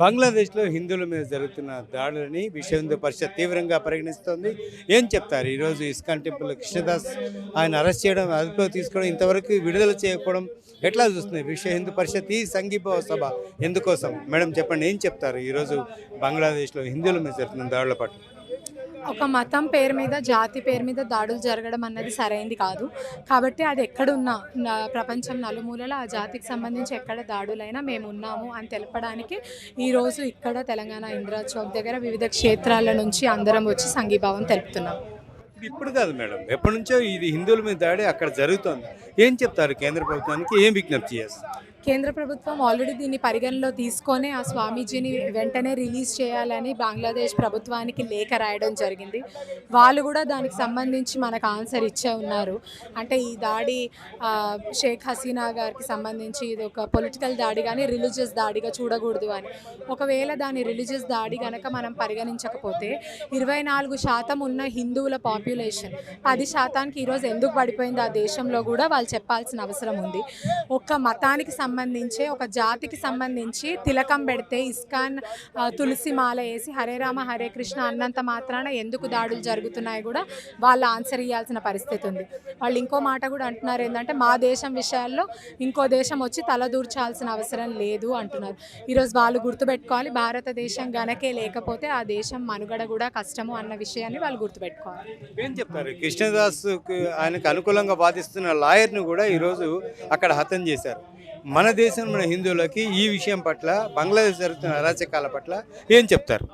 బంగ్లాదేశ్లో హిందువుల మీద జరుగుతున్న దాడులని విశ్వ హిందూ పరిషత్ తీవ్రంగా పరిగణిస్తోంది. ఏం చెప్తారు? ఈరోజు ఇస్కాన్ టెంపుల్ కృష్ణదాస్ ఆయన అరెస్ట్ చేయడం అదుపులో తీసుకోవడం ఇంతవరకు విడుదల చేయకపోవడం ఎట్లా చూస్తుంది విశ్వ హిందూ పరిషత్ ఈ సంఘీభావ సభ ఎందుకోసం? మేడం చెప్పండి ఏం చెప్తారు? ఈరోజు బంగ్లాదేశ్లో హిందువుల మీద జరుగుతున్న దాడుల పట్ల. ఒక మతం పేరు మీద జాతి పేరు మీద దాడులు జరగడం అన్నది సరైంది కాదు. కాబట్టి అది ఎక్కడున్నా ప్రపంచం నలుమూలల ఆ జాతికి సంబంధించి ఎక్కడ దాడులైనా మేము ఉన్నాము అని తెలపడానికి ఈరోజు ఇక్కడ తెలంగాణ ఇందిరా చౌక్ దగ్గర వివిధ క్షేత్రాల నుంచి అందరం వచ్చి సంఘీభావం తెలుపుతున్నాం. ఇప్పుడు కాదు మేడం. ఎప్పటి నుంచో ఇది హిందువుల మీద దాడి అక్కడ జరుగుతోంది. ఏం చెప్తారు కేంద్ర ప్రభుత్వానికి? ఏం విజ్ఞప్తి చేస్తారు? కేంద్ర ప్రభుత్వం ఆల్రెడీ దీన్ని పరిగణలో తీసుకొని ఆ స్వామీజీని వెంటనే రిలీజ్ చేయాలని బంగ్లాదేశ్ ప్రభుత్వానికి లేఖ రాయడం జరిగింది. వాళ్ళు కూడా దానికి సంబంధించి మనకు ఆన్సర్ ఇచ్చే ఉన్నారు. అంటే ఈ దాడి షేక్ హసీనా గారికి సంబంధించి ఇది ఒక పొలిటికల్ దాడి కానీ రిలీజియస్ దాడిగా చూడకూడదు అని. ఒకవేళ దాని రిలీజియస్ దాడి కనుక మనం పరిగణించకపోతే ఇరవై నాలుగు శాతం ఉన్న హిందువుల పాపులేషన్ పది శాతానికి ఈరోజు ఎందుకు పడిపోయింది ఆ దేశంలో కూడా వాళ్ళు చెప్పాల్సిన అవసరం ఉంది. ఒక్క మతానికి సంబంధించి ఒక జాతికి సంబంధించి తిలకం పెడితే ఇస్కాన్ తులసి మాల వేసి హరే రామ హరే కృష్ణ అన్నంత మాత్రాన ఎందుకు దాడులు జరుగుతున్నాయి కూడా వాళ్ళు ఆన్సర్ ఇవ్వాల్సిన పరిస్థితి ఉంది. వాళ్ళు ఇంకో మాట కూడా అంటున్నారు ఏంటంటే మా దేశం విషయాల్లో ఇంకో దేశం వచ్చి తలదూర్చాల్సిన అవసరం లేదు అంటున్నారు. ఈరోజు వాళ్ళు గుర్తుపెట్టుకోవాలి భారతదేశం గనకే లేకపోతే ఆ దేశం మనుగడ కూడా కష్టము అన్న విషయాన్ని వాళ్ళు గుర్తుపెట్టుకోవాలి. ఏం చెప్తారు? కృష్ణదాస్ ఆయనకు అనుకూలంగా వాదిస్తున్న లాయర్ను కూడా ఈరోజు అక్కడ హతం చేశారు. మన దేశం మన హిందువులకి ఈ విషయం పట్ల బంగ్లాదేశ్ జరుగుతున్న అరాచకాల పట్ల ఏం చెప్తారు?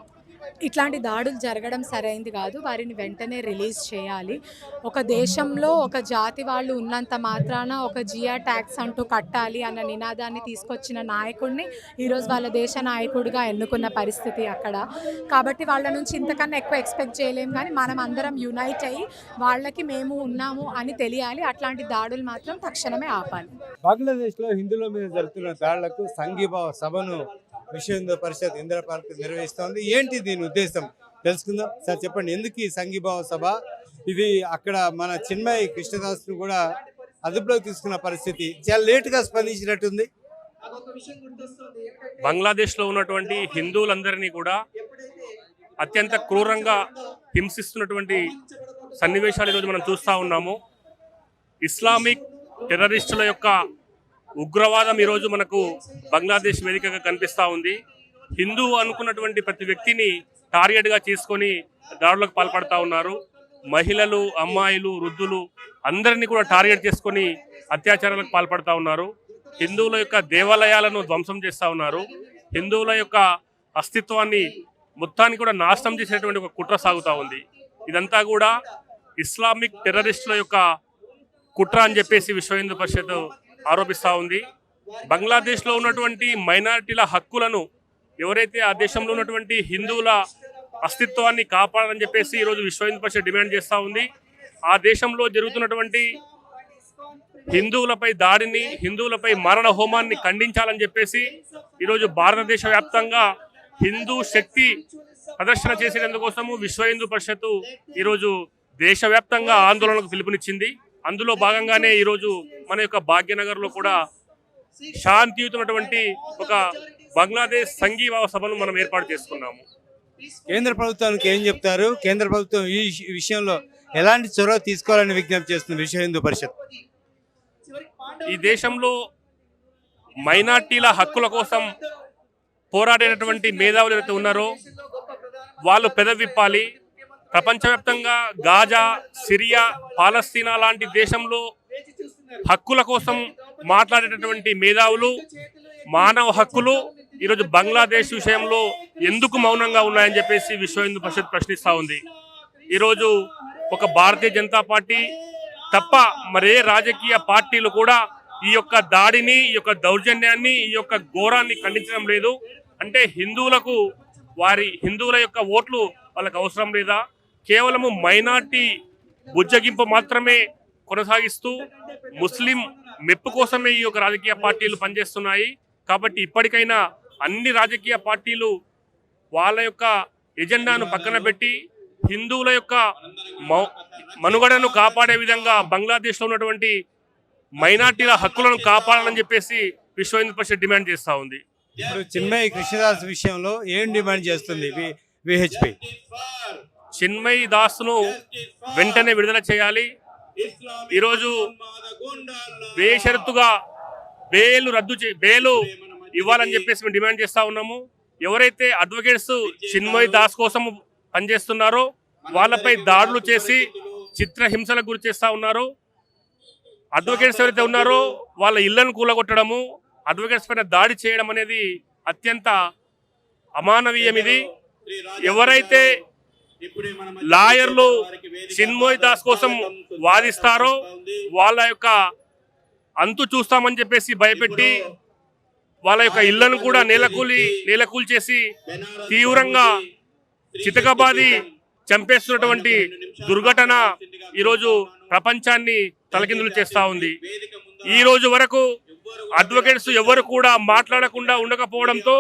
ఇట్లాంటి దాడులు జరగడం సరైంది కాదు. వారిని వెంటనే రిలీజ్ చేయాలి. ఒక దేశంలో ఒక జాతి వాళ్ళు ఉన్నంత మాత్రాన ఒక జియా ట్యాక్స్ అంటూ కట్టాలి అన్న నినాదాన్ని తీసుకొచ్చిన నాయకుడిని ఈరోజు వాళ్ళ దేశ నాయకుడిగా ఎన్నుకున్న పరిస్థితి అక్కడ. కాబట్టి వాళ్ళ నుంచి ఇంతకన్నా ఎక్కువ ఎక్స్పెక్ట్ చేయలేం కానీ మనం అందరం యునైట్ అయ్యి వాళ్ళకి మేము ఉన్నాము అని తెలియాలి. అట్లాంటి దాడులు మాత్రం తక్షణమే ఆపాలి. బంగ్లాదేశ్లో హిందువుల మీద జరుగుతున్న దాడులకు సంఘీభావ సభను విశ్వ హిందూ పరిషత్ ఇందిరా పార్క్ నిర్వహిస్తోంది. ఏంటి దీని ఉద్దేశం? తెలుసుకుందాం. సార్ చెప్పండి. ఎందుకు ఈ సంఘీభావ సభ? ఇది అక్కడ మన చిన్మయ్ కృష్ణదాస్ను కూడా అదుపులోకి తీసుకున్న పరిస్థితి. చాలా లేటుగా స్పందించినట్టుంది. బంగ్లాదేశ్లో ఉన్నటువంటి హిందువులందరినీ కూడా అత్యంత క్రూరంగా హింసిస్తున్నటువంటి సన్నివేశాలు ఈరోజు మనం చూస్తూ ఉన్నాము. ఇస్లామిక్ టెర్రరిస్టుల యొక్క ఉగ్రవాదం ఈరోజు మనకు బంగ్లాదేశ్ వేదికగా కనిపిస్తూ ఉంది. హిందూ అనుకున్నటువంటి ప్రతి వ్యక్తిని టార్గెట్గా చేసుకొని దాడులకు పాల్పడతా ఉన్నారు. మహిళలు అమ్మాయిలు వృద్ధులు అందరినీ కూడా టార్గెట్ చేసుకొని అత్యాచారాలకు పాల్పడతా ఉన్నారు. హిందువుల యొక్క దేవాలయాలను ధ్వంసం చేస్తూ ఉన్నారు. హిందువుల యొక్క అస్తిత్వాన్ని మొత్తాన్ని కూడా నాశనం చేసేటువంటి ఒక కుట్ర సాగుతూ ఉంది. ఇదంతా కూడా ఇస్లామిక్ టెర్రరిస్టుల యొక్క కుట్ర అని చెప్పేసి విశ్వ హిందూ పరిషత్ ఆరోపిస్తూ ఉంది. బంగ్లాదేశ్లో ఉన్నటువంటి మైనారిటీల హక్కులను ఎవరైతే ఆ దేశంలో ఉన్నటువంటి హిందువుల అస్తిత్వాన్ని కాపాడాలని చెప్పేసి ఈరోజు విశ్వ హిందూ పరిషత్ డిమాండ్ చేస్తూ ఉంది. ఆ దేశంలో జరుగుతున్నటువంటి హిందువులపై దాడిని హిందువులపై మరణ హోమాన్ని ఖండించాలని చెప్పేసి ఈరోజు భారతదేశ వ్యాప్తంగా హిందూ శక్తి ప్రదర్శన చేసేందుకోసము విశ్వ హిందూ పరిషత్తు ఈరోజు దేశవ్యాప్తంగా ఆందోళనకు పిలుపునిచ్చింది. అందులో భాగంగానే ఈరోజు మన యొక్క భాగ్యనగర్లో కూడా శాంతియుతమైనటువంటి ఒక బంగ్లాదేశ్ సంఘీభావ సభను మనం ఏర్పాటు చేసుకున్నాము. కేంద్ర ప్రభుత్వానికి ఏం చెప్తారు? కేంద్ర ప్రభుత్వం ఈ విష- విషయంలో ఎలాంటి చొరవ తీసుకోవాలని విజ్ఞప్తి చేస్తుంది విశ్వ హిందూ పరిషత్? ఈ దేశంలో మైనార్టీల హక్కుల కోసం పోరాడేటటువంటి మేధావులు ఎవరైతే ఉన్నారో వాళ్ళు పెదవిప్పాలి ప్రపంచవ్యాప్తంగా గాజా సిరియా పాలస్తీనా లాంటి దేశంలో హక్కుల కోసం మాట్లాడేటటువంటి మేధావులు మానవ హక్కులు ఈరోజు బంగ్లాదేశ్ విషయంలో ఎందుకు మౌనంగా ఉన్నాయని చెప్పేసి విశ్వ హిందూ పరిషత్ ప్రశ్నిస్తూ ఉంది. ఈరోజు ఒక భారతీయ జనతా పార్టీ తప్ప మరే రాజకీయ పార్టీలు కూడా ఈ యొక్క దాడిని ఈ యొక్క దౌర్జన్యాన్ని ఈ యొక్క ఘోరాన్ని ఖండించడం లేదు. అంటే హిందువులకు వారి హిందువుల యొక్క ఓట్లు వాళ్ళకి అవసరం లేదా? కేవలము మైనార్టీ బుజ్జగింపు మాత్రమే కొనసాగిస్తూ ముస్లిం మెప్పు కోసమే ఈ యొక్క రాజకీయ పార్టీలు పనిచేస్తున్నాయి. కాబట్టి ఇప్పటికైనా అన్ని రాజకీయ పార్టీలు వాళ్ళ యొక్క ఎజెండాను పక్కన పెట్టి హిందువుల యొక్క మౌ- మనుగడను కాపాడే విధంగా బంగ్లాదేశ్లో ఉన్నటువంటి మైనార్టీల హక్కులను కాపాడాలని చెప్పేసి విశ్వ హిందూ పరిషత్ డిమాండ్ చేస్తూ ఉంది. ఇప్పుడు చిన్మయి కృష్ణదాస్ విషయంలో ఏం డిమాండ్ చేస్తుంది విహెచ్పి? చిన్మయి దాస్ను వెంటనే విడుదల చేయాలి. ఈరోజు బేషరతుగా బేలు రద్దు చే బేలు ఇవ్వాలని చెప్పేసి మేము డిమాండ్ చేస్తూ ఉన్నాము. ఎవరైతే అడ్వకేట్స్ చిన్మయ్ దాస్ కోసం పనిచేస్తున్నారో వాళ్ళపై దాడులు చేసి చిత్రహింసలకు గురి చేస్తా ఉన్నారు. అడ్వకేట్స్ ఎవరైతే ఉన్నారో వాళ్ళ ఇళ్ళను కూలగొట్టడము అడ్వకేట్స్ పైన దాడి చేయడం అనేది అత్యంత అమానవీయం ఇది ఎవరైతే లాయర్లు చిన్మోయ్ దాస్ కోసం వాదిస్తారో వాళ్ళ యొక్క అంతు చూస్తామని చెప్పేసి భయపెట్టి వాళ్ళ యొక్క ఇళ్ళను కూడా నేలకూలి నేలకూల్ చేసి తీవ్రంగా చితకబాది చంపేస్తున్నటువంటి దుర్ఘటన ఈరోజు ప్రపంచాన్ని తలకిందులు చేస్తా ఉంది. ఈ రోజు వరకు అడ్వకేట్స్ ఎవరు కూడా మాట్లాడకుండా ఉండకపోవడంతో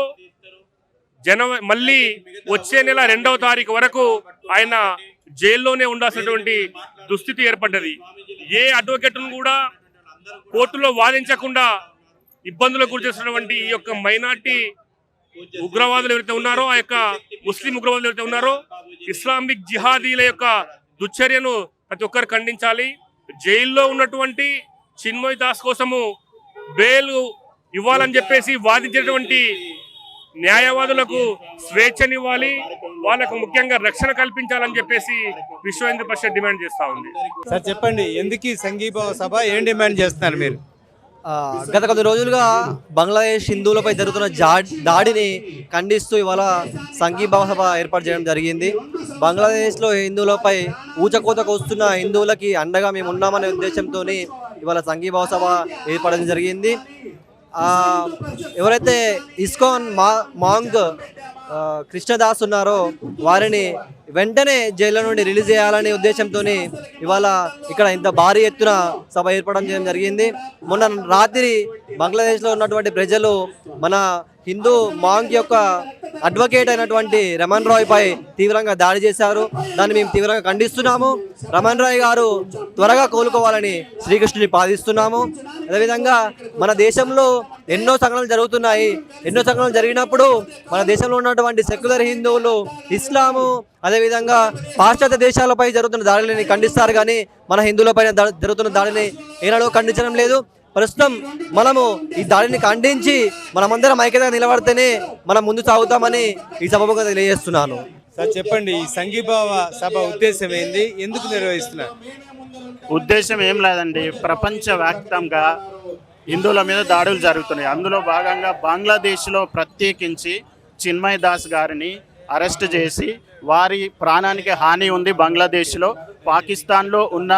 జనవరి మళ్ళీ వచ్చే నెల రెండవ తారీఖు వరకు ఆయన జైల్లోనే ఉండాల్సినటువంటి దుస్థితి ఏర్పడ్డది. ఏ అడ్వకేట్ను కూడా కోర్టులో వాదించకుండా ఇబ్బందులకు గురి చేస్తున్నటువంటి ఈ యొక్క మైనార్టీ ఉగ్రవాదులు ఎవరైతే ఉన్నారో ఆ యొక్క ముస్లిం ఉగ్రవాదులు ఎవరైతే ఉన్నారో ఇస్లామిక్ జిహాదీల యొక్క దుశ్చర్యను ప్రతి ఒక్కరు ఖండించాలి. జైల్లో ఉన్నటువంటి చిన్మయ్ దాస్ కోసము బెయిల్ ఇవ్వాలని చెప్పేసి వాదించేటువంటి న్యాయవాదులకు స్వేచ్ఛనివ్వాలి వాళ్ళకు ముఖ్యంగా రక్షణ కల్పించాలని చెప్పేసి విశ్వ హిందూ పరిషత్ డిమాండ్ చేస్తా ఉంది. సార్ చెప్పండి ఎందుకు ఈ సంఘీభావ సభ ఏం డిమాండ్ చేస్తున్నారు మీరు? గత కొద్ది రోజులుగా బంగ్లాదేశ్ హిందువులపై జరుగుతున్న జా దాడిని ఖండిస్తూ ఇవాళ సంఘీభావ సభ ఏర్పాటు చేయడం జరిగింది. బంగ్లాదేశ్లో హిందువులపై ఊచకోతకు వస్తున్న హిందువులకి అండగా మేము ఉన్నామనే ఉద్దేశంతో ఇవాళ సంఘీభావ సభ ఏర్పడడం జరిగింది. ఎవరైతే ఇస్కాన్ మా మాంగ్ కృష్ణదాస్ ఉన్నారో వారిని వెంటనే జైల్లో నుండి రిలీజ్ చేయాలనే ఉద్దేశంతో ఇవాళ ఇక్కడ ఇంత భారీ ఎత్తున సభ ఏర్పడడం చేయడం జరిగింది. మొన్న రాత్రి బంగ్లాదేశ్లో ఉన్నటువంటి ప్రజలు మన హిందూ మాంగ్ యొక్క అడ్వకేట్ అయినటువంటి రమణ్ రాయ్ పై తీవ్రంగా దాడి చేశారు. దాన్ని మేము తీవ్రంగా ఖండిస్తున్నాము. రమణ్ రాయ్ గారు త్వరగా కోలుకోవాలని శ్రీకృష్ణుని పాదిస్తున్నాము. అదేవిధంగా మన దేశంలో ఎన్నో సంఘటనలు జరుగుతున్నాయి. ఎన్నో సంఘటనలు జరిగినప్పుడు మన దేశంలో ఉన్నటువంటి సెక్యులర్ హిందువులు ఇస్లాము అదేవిధంగా పాశ్చాత్య దేశాలపై జరుగుతున్న దాడులని ఖండిస్తారు కానీ మన హిందువులపై దా- జరుగుతున్న దాడిని ఏనాడో ఖండించడం లేదు. ప్రస్తుతం మనము ఈ దాడిని ఖండించి మనమందరం ఐక్యతగా నిలబడితేనే మనం ముందు సాగుతామని ఈ సభముగా తెలియజేస్తున్నాను. సార్ చెప్పండి ఈ సంఘీభావ సభ ఉద్దేశం ఏంది? ఎందుకు నిర్వహిస్తున్నారు? ఉద్దేశం ఏం లేదండి. ప్రపంచవ్యాప్తంగా హిందువుల మీద దాడులు జరుగుతున్నాయి. అందులో భాగంగా బంగ్లాదేశ్లో ప్రత్యేకించి చిన్మయ్ దాస్ గారిని అరెస్ట్ చేసి వారి ప్రాణానికి హాని ఉంది బంగ్లాదేశ్లో. పాకిస్తాన్లో ఉన్న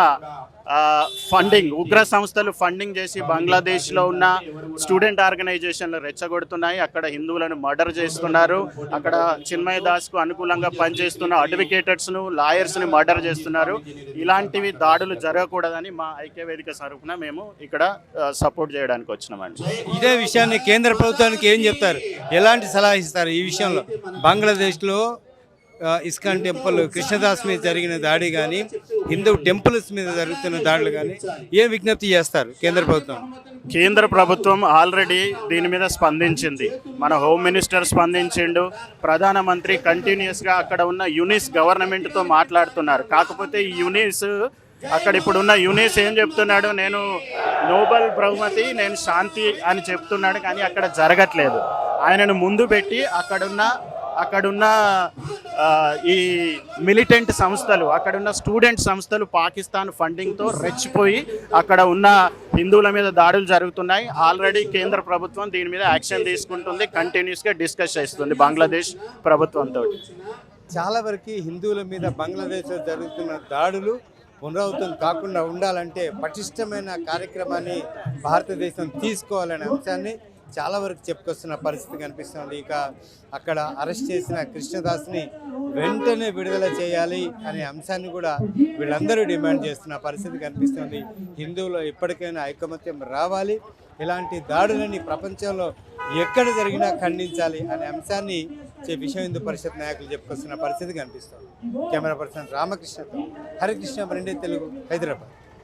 ఫండింగ్ ఉగ్ర సంస్థలు ఫండింగ్ చేసి బంగ్లాదేశ్లో ఉన్న స్టూడెంట్ ఆర్గనైజేషన్లు రెచ్చగొడుతున్నాయి. అక్కడ హిందువులను మర్డర్ చేస్తున్నారు. అక్కడ చిన్మయ దాస్కు అనుకూలంగా పనిచేస్తున్న అడ్వకేటర్స్ను లాయర్స్ని మర్డర్ చేస్తున్నారు. ఇలాంటివి దాడులు జరగకూడదని మా ఐక్యవేదిక సరుపున మేము ఇక్కడ సపోర్ట్ చేయడానికి వచ్చినామండి. ఇదే విషయాన్ని కేంద్ర ప్రభుత్వానికి ఏం చెప్తారు? ఎలాంటి సలహా ఇస్తారు ఈ విషయంలో? బంగ్లాదేశ్లో ఇస్కాన్ టెంపుల్ కృష్ణదాస్ మీద జరిగిన దాడి కానీ హిందూ టెంపుల్స్ మీద జరుగుతున్న దాడులు కానీ ఏం విజ్ఞప్తి చేస్తారు కేంద్ర ప్రభుత్వం? కేంద్ర ప్రభుత్వం ఆల్రెడీ దీని మీద స్పందించింది. మన హోమ్ మినిస్టర్ స్పందించిండు. ప్రధానమంత్రి కంటిన్యూస్గా అక్కడ ఉన్న యునిస్ గవర్నమెంట్తో మాట్లాడుతున్నారు. కాకపోతే ఈ యునిస్ అక్కడ ఇప్పుడున్న యునిస్ ఏం చెప్తున్నాడు? నేను నోబెల్ బహుమతి నేను శాంతి అని చెప్తున్నాడు కానీ అక్కడ జరగట్లేదు. ఆయనను ముందు పెట్టి అక్కడున్న అక్కడున్న ఈ మిలిటెంట్ సంస్థలు అక్కడున్న స్టూడెంట్ సంస్థలు పాకిస్తాన్ ఫండింగ్తో రెచ్చిపోయి అక్కడ ఉన్న హిందువుల మీద దాడులు జరుగుతున్నాయి. ఆల్రెడీ కేంద్ర ప్రభుత్వం దీని మీద యాక్షన్ తీసుకుంటుంది కంటిన్యూస్గా డిస్కస్ చేస్తుంది బంగ్లాదేశ్ ప్రభుత్వంతో చాలా వరకు హిందువుల మీద బంగ్లాదేశ్లో జరుగుతున్న దాడులు పునరావృతం కాకుండా ఉండాలంటే పటిష్టమైన కార్యక్రమాన్ని భారతదేశం తీసుకోవాలనే అంశాన్ని చాలా వరకు చెప్పుకొస్తున్న పరిస్థితి కనిపిస్తుంది. ఇక అక్కడ అరెస్ట్ చేసిన కృష్ణదాస్ని వెంటనే విడుదల చేయాలి అనే అంశాన్ని కూడా వీళ్ళందరూ డిమాండ్ చేస్తున్న పరిస్థితి కనిపిస్తుంది. హిందువులు ఎప్పటికైనా ఐకమత్యం రావాలి. ఇలాంటి దాడులని ప్రపంచంలో ఎక్కడ జరిగినా ఖండించాలి అనే అంశాన్ని చే- విశ్వ హిందూ పరిషత్ నాయకులు చెప్పుకొస్తున్న పరిస్థితి కనిపిస్తుంది. కెమెరా పర్సన్ రామకృష్ణతో హరికృష్ణ మరిండే తెలుగు హైదరాబాద్.